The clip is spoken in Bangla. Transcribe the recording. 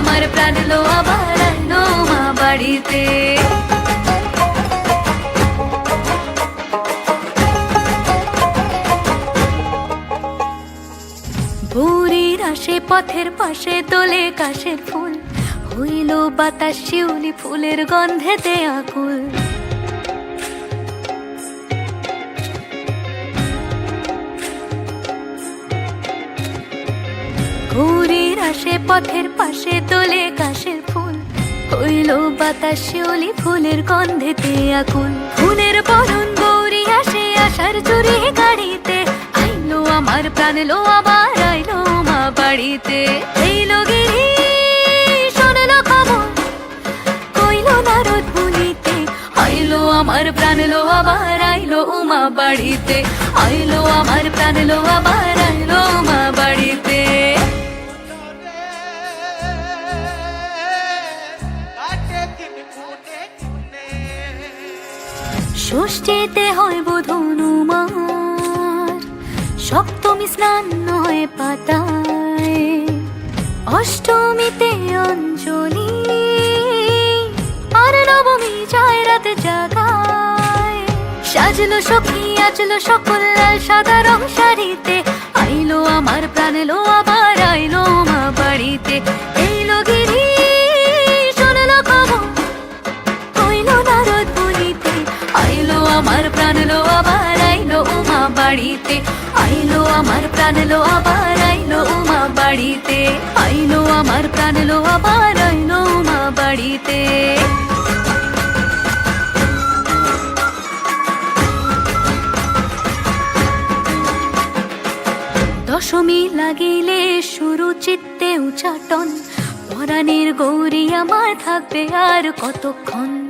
আমার প্রাণ লো আবার উমা বাড়িতে। ভোরের আসে পথের পাশে তোলে কাশের ফুল। হইল বাতাস শিউলি ফুলের গন্ধেতে আকুল। ভোরের আসে পথের পাশে তোলে কাশের ফুল। হইল বাতাস শিউলি ফুলের গন্ধেতে আকুল। ফুলের বরণ গৌরী আসে আসার চুরি গাড়িতে। আইলো আমার প্রাণ লো আবার আইলো মা বাড়িতে। এইলো গিরি, শোনলো খবর, কইলো নারদ মুনিতে। আইলো আমার প্রাণ লো আবার আইলো উমা বাড়িতে। আইলো আমার প্রাণ লো আবার ষষ্ঠীতে হয় বোধনুমার সপ্তমী স্নান নয় পাতায়। অষ্টমীতে অঞ্জলি, আর নবমী যায় রাত জাগায়। সাজলো সখী আজলো সকল সাদা রং শাড়িতে, আইলো আমার প্রাণ লো আবার আমার প্রাণ লো, আবার আইলো উমা বাড়িতে। আইলো আমার প্রাণ লো, আবার আইলো উমা বাড়িতে। আইলো আমার প্রাণ লো, আবার আইলো উমা বাড়িতে। দশমী লাগিলে শুরু চিত্তে উচাটন, পরাণের গৌরী আমার থাকবে আর কতক্ষণ?